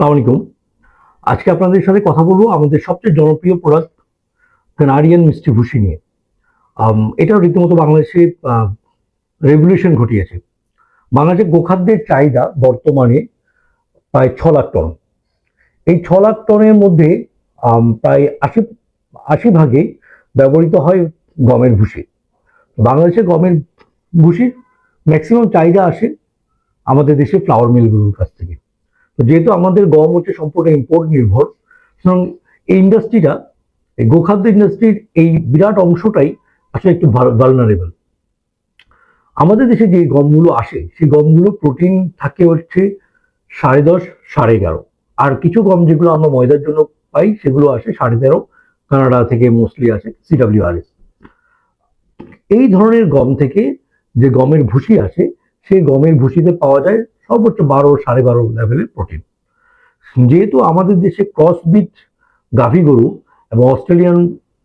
আলাইকুম। আজকে আপনাদের সাথে কথা বলব আমাদের সবচেয়ে জনপ্রিয় প্রোডাক্ট কানাডিয়ান মিষ্টি ভুসি নিয়ে। এটা রীতিমতো বাংলাদেশে রেভলিউশন ঘটিয়েছে। বাংলাদেশের গোখাদ্যের চাহিদা বর্তমানে প্রায় ছ লাখ টন। এই ছ লাখ টনের মধ্যে প্রায় আশি আশি ভাগে ব্যবহৃত হয় গমের ভুসি বাংলাদেশে গমের ভুসির ম্যাক্সিমাম চাহিদা আসে আমাদের দেশে ফ্লাওয়ার মিলগুলোর কাছ থেকে। যেহেতু আমাদের গম হচ্ছে সম্পূর্ণ ইম্পোর্ট নির্ভর, সুতরাং এই ইন্ডাস্ট্রিটা এই গোখাদ্য ইন্ডাস্ট্রির এই বিরাট অংশটাই আসলে একটু ভালনারেবল আমাদের দেশে যে গমগুলো আসে, সেই গমগুলো প্রোটিন থাকে হচ্ছে সাড়ে দশ, সাড়ে এগারো। আর কিছু গম যেগুলো আমরা ময়দার জন্য পাই, সেগুলো আসে সাড়ে তেরো, কানাডা থেকে মোস্টলি আসে সিডাব্লিউআরএস এই ধরনের গম থেকে যে গমের ভুসি আসে, সেই গমের ভুসিতে পাওয়া যায় সর্বোচ্চ বারো, সাড়ে বারো লেভেলের প্রোটিন যেহেতু আমাদের দেশে ক্রস বিট গাভী গরু এবং অস্ট্রেলিয়ান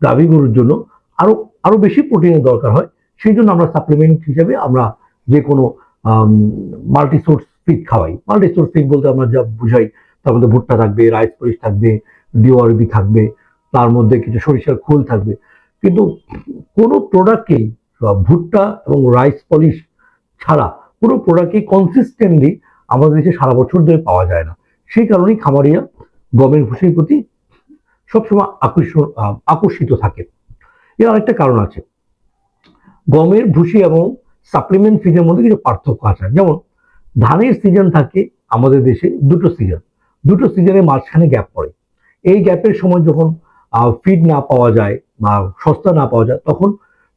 গাভী গরুর জন্য আরও আরও বেশি প্রোটিনের দরকার হয়, সেই জন্য আমরা সাপ্লিমেন্ট হিসেবে আমরা যে কোনো মাল্টি সোর্স ফিড খাওয়াই। মাল্টি সোর্স ফিড বলতে আমরা যা বুঝাই, তার মধ্যে ভুট্টা থাকবে রাইস পলিশ থাকবে ডিওআরবি থাকবে, তার মধ্যে কিছু সরিষার খোল থাকবে। কিন্তু কোনো প্রোডাক্টকেই ভুট্টা এবং রাইস পলিশ ছাড়া কোনো প্রোডাক্টই কনসিস্টেন্টলি আমাদের দেশে সারা বছর ধরে পাওয়া যায় না। সেই কারণেই খামারিয়া গমের ভুষির প্রতি সবসময় আকর্ষণ আকর্ষিত থাকে। এর আরেকটা কারণ আছে। গমের ভুসি এবং সাপ্লিমেন্ট ফিডের মধ্যে কিছু পার্থক্য আছে। যেমন, ধানের সিজন থাকে আমাদের দেশে দুটো সিজন দুটো সিজনের মাঝখানে গ্যাপ পড়ে। এই গ্যাপের সময় যখন ফিড না পাওয়া যায় বা সস্তা না পাওয়া যায়, তখন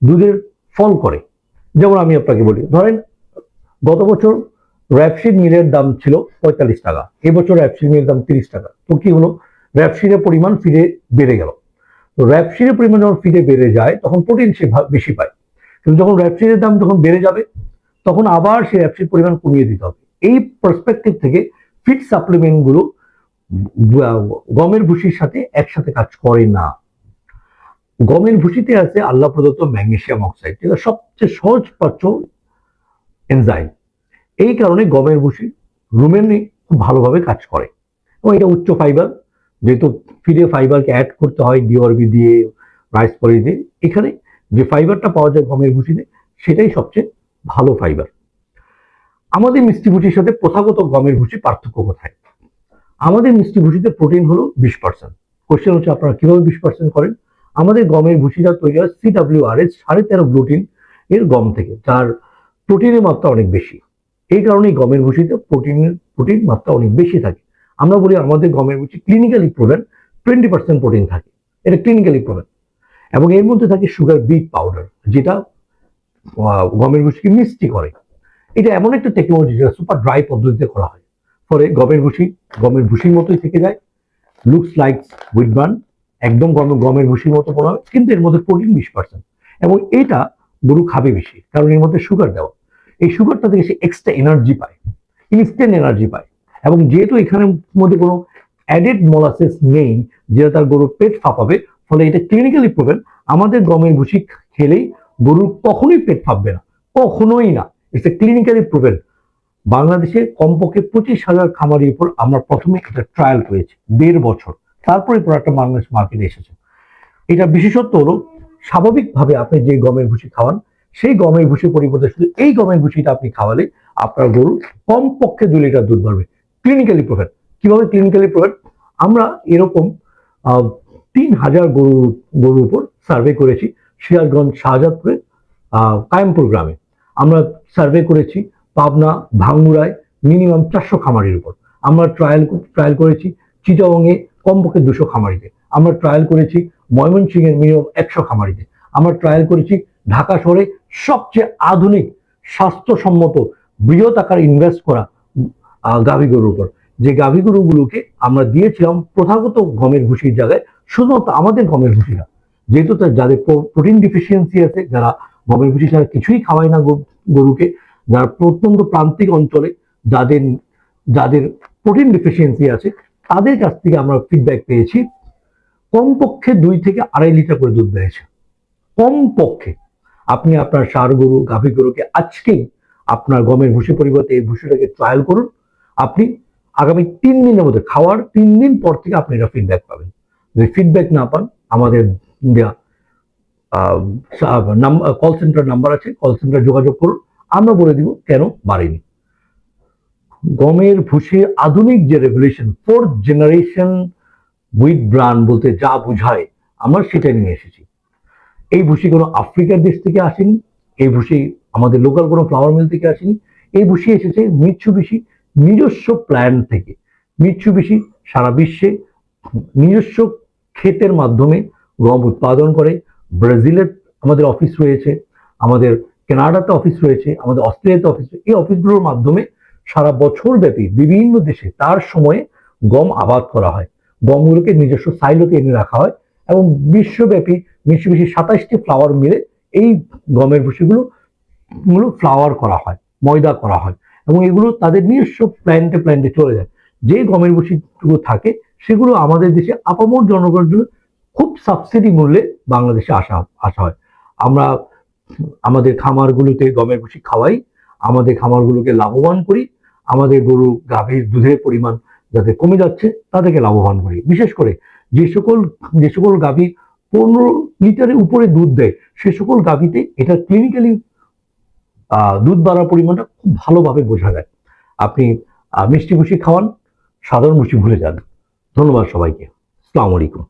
দুধের ফল করে যেমন আমি আপনাকে বলি, ধরেন গত বছর র্যাপসিড মিলের দাম ছিল পঁয়তাল্লিশ টাকা। এবছর র্যাপসিড মিলের দাম তিরিশ টাকা। তো কি হলো? র্যাপসিডের পরিমাণ ফিরে বেড়ে গেল। তো র্যাপসিডের পরিমাণ যখন ফিরে বেড়ে যায়, তখন প্রোটিন সে বেশি পায়। কিন্তু যখন র্যাপসিডের দাম যখন বেড়ে যাবে, তখন আবার সেই র্যাপসিড পরিমাণ কমিয়ে দিতে হবে। এই পার্সপেক্টিভ থেকে ফিট সাপ্লিমেন্টগুলো গমের ভুসির সাথে একসাথে কাজ করে না। গমের ভুসিতে আছে আল্লাহ প্রদত্ত ম্যাগনেশিয়াম অক্সাইড, যেটা সবচেয়ে সহজ পাচ্য এনজাইম এই কারণে গমের ভুসি রুমেনে খুব ভালোভাবে কাজ করে। এবং এটা উচ্চ ফাইবার যেহেতু ফিডে ফাইবারকে অ্যাড করতে হয় ডিওরবি দিয়ে রাইস পলি দিয়ে, এখানে যে ফাইবারটা পাওয়া যায় গমের ভুসিতে, সেটাই সবচেয়ে ভালো ফাইবার আমাদের মিষ্টি ভুসির সাথে প্রথাগত গমের ভুসি পার্থক্য কোথায়? আমাদের মিষ্টি ভুসিতে প্রোটিন হলো বিশ পার্সেন্ট কোশ্চেন হচ্ছে আপনারা কীভাবে বিশ পার্সেন্ট করেন? আমাদের গমের ভুসিটা তৈরি হয় সিডাব্লিউ আর এস সাড়ে তেরো গ্লুটিন এর গম থেকে, যার প্রোটিনের মাত্রা অনেক বেশি। এই কারণেই গমের ভুসিতে প্রোটিনের, প্রোটিন মাত্রা অনেক বেশি থাকে। আমরা বলি আমাদের গমের ভুসি clinically proven twenty percent protein থাকে। এটা ক্লিনিক্যালি প্রোভেন এবং এর মধ্যে থাকে সুগার বিট পাউডার যেটা গমের ভুসিকে মিষ্টি করে। এটা এমন একটা টেকনোলজি যেটা সুপার ড্রাই পদ্ধতিতে করা হয়। ফলে গমের ভুসি, গমের ভুসির মতোই থেকে যায়। লুকস লাইক উইথ বার্ন একদম গম, গমের ভুসির মতো হয়। কিন্তু এর মধ্যে প্রোটিন বিশ পার্সেন্ট এবং এটা গরু খাবে বেশি, কারণ এর মধ্যে সুগার দেওয়া। এই সুগারটা থেকে সে এক্সট্রা এনার্জি পায় ইনস্ট্যান্ট এনার্জি পায়। এবং যেহেতু এখানের মধ্যে কোনো অ্যাডেড মলাসেস নেই, যেটা তার গরুর পেট ফাঁপাবে, ফলে এটা ক্লিনিক্যালি প্রোভেন আমাদের গমের ভুসি খেলেই গরুর কখনোই পেট ফাঁপবে না, কখনোই না। ইটস এ ক্লিনিক্যালি প্রোভেন বাংলাদেশে কমপক্ষে পঁচিশ হাজার খামারের উপর আমরা প্রথমে এটা ট্রায়াল করেছি, দেড় বছর। তারপরে প্রোডাক্টটা বাংলাদেশ মার্কেটে এসেছে। এটা বিশেষত্ব হলো স্বাভাবিকভাবে আপনি যে গমের ভুসি খাওয়ান, সেই গমের ভুসি পরিবর্তে শুধু এই গমের ভুসিটা আপনি খাওয়ালে আপনার গরু কমপক্ষে দু লিটার দুধ পারবে ক্লিনিক্যালি প্রোভেন কীভাবে ক্লিনিক্যালি প্রোভেন আমরা এরকম তিন হাজার গরু, গরুর উপর সার্ভে করেছি সিরাজগঞ্জ শাহজাদপুরে কায়েমপুর গ্রামে। আমরা সার্ভে করেছি পাবনা ভাঙ্গুড়ায় মিনিমাম চারশো খামারির উপর। আমরা ট্রায়াল ট্রায়াল করেছি চিটাগংয়ে কমপক্ষে দুশো খামারিতে। আমরা ট্রায়াল করেছি ময়মনসিংহের মিনিমাম একশো খামারিতে। আমরা ট্রায়াল করেছি ঢাকা শহরে সবচেয়ে আধুনিক, স্বাস্থ্যসম্মত, বৃহৎ আকার ইনভেস্ট করা গাভী গরুর উপর। যে গাভী গরুগুলোকে আমরা দিয়েছিলাম প্রথাগত গমের ভুসির জায়গায়, শুধুমাত্র আমাদের গমের ভুসি না, যেহেতু তার যাদের প্রোটিন ডিফিসিয়েন্সি আছে, যারা গমের ভুসি ছাড়া কিছুই খাওয়ায় না গরুকে, যারা প্রত্যন্ত প্রান্তিক অঞ্চলে যাদের যাদের প্রোটিন ডিফিসিয়েন্সি আছে, তাদের কাছ থেকে আমরা ফিডব্যাক পেয়েছি। কমপক্ষে দুই থেকে আড়াই লিটার করে দুধ বেড়েছে। কমপক্ষে। আপনি আপনার সার গরু গাভী গরুকে আজকেই আপনার গমের ভুসি পরিবর্তে এই ভুসিটাকে ট্রায়াল করুন। আপনি আগামী তিন দিনের মধ্যে খাওয়ার তিন দিন পর থেকে আপনি এটা ফিডব্যাক পাবেন। যদি ফিডব্যাক না পান, আমাদের কল সেন্টার নাম্বার আছে কল সেন্টার যোগাযোগ করুন। আমরা বলে দিব, কেন বাড়েনি। গমের ভুষি আধুনিক যে regulation fourth generation with brand বলতে যা বোঝায়, আমরা সেটা নিয়ে এসেছি। এই ভুসি কোনো আফ্রিকার দেশ থেকে আসেনি, এই ভুসি আমাদের লোকাল কোনো ফ্লাওয়ার মিল থেকে আসেনি, এই ভুসি এসেছে মিৎসুবিশি নিজস্ব প্ল্যান থেকে। মিৎসুবিশি সারা বিশ্বে নিজস্ব ক্ষেতের মাধ্যমে গম উৎপাদন করে। ব্রাজিলের আমাদের অফিস রয়েছে, আমাদের কানাডাতে অফিস রয়েছে, আমাদের অস্ট্রেলিয়াতে অফিস এই অফিসগুলোর মাধ্যমে সারা বছর ব্যাপী বিভিন্ন দেশে তার সময়ে গম আবাদ করা হয়। গমগুলোকে নিজস্ব সাইলোতে এনে রাখা হয় এবং বিশ্বব্যাপী মিশিমিশি সাতাশটি ফ্লাওয়ার মিলে এই গমের ভুষিগুলো গুলো ফ্লাওয়ার করা হয়, ময়দা করা হয় এবং এগুলো তাদের নিজস্ব প্ল্যান্টে প্ল্যান্টে চলে যায়। যে গমের ভুষিগুলো থাকে সেগুলো আমাদের দেশে আপামর জনগণের জন্য খুব সাবসিডি মূল্যে বাংলাদেশে আসা আসা হয়। আমরা আমাদের খামারগুলোতে গমের ভুষি খাওয়াই, আমাদের খামারগুলোকে লাভবান করি, আমাদের গরু, গাভীর দুধের পরিমাণ যাতে কমে যাচ্ছে তাদেরকে লাভবান করি বিশেষ করে যে সকল যে সকল গাভী পনেরো লিটারের উপরে দুধ দেয়, সে সকল গাভীতে এটা ক্লিনিক্যালি দুধ বাড়ার পরিমাণটা খুব ভালোভাবে বোঝা যায়। আপনি মিষ্টি ভুষি খাওয়ান, সাধারণ ভুষি ভুলে যান। ধন্যবাদ সবাইকে। আসসালামু আলাইকুম।